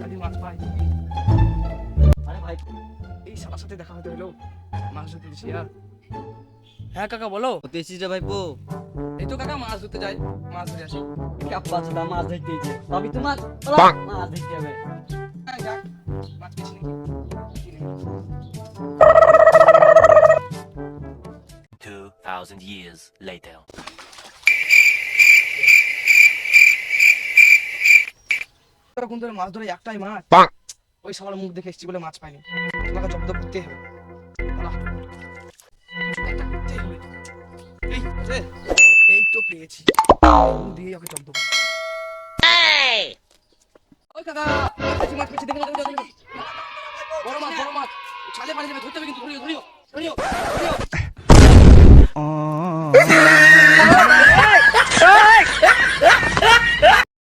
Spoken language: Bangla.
যদি মাছ পাই আরে ভাই এই সালার সাথে দেখা হতে হলো। মাছ ধরতে দিছি আর। হ্যাঁ কাকা বলো। কোথায় এসেছিস রে ভাইপো। এই তো কাকা মাছ ধরতে যাই। মাছ ধরে আসি। কাপ্পা চোদা মাছ ধরতে দিয়েছে তবে তো মাছ। মাছ ধরতে হবে। হ্যাঁ যাক মাছ পেয়েছি নাকি কি নেই। 2,000 years later. এরকম ধরে মাছ ধরে একটাই মাছ? ওই সবার মুখ দেখে এসেছি বলে মাছ পাইনি। তোমাকে জব্দ করতে হবে। এই তো পেয়েছি। দিয়ে ওকে জব্দ। ওই কাকা মাছ পেয়েছি দেখে বড় মাছ বড় মাছ। ছালে পানি যাবে ধরতে হবে কিন্তু ধরিও ধরিও ধরিও ধরিও।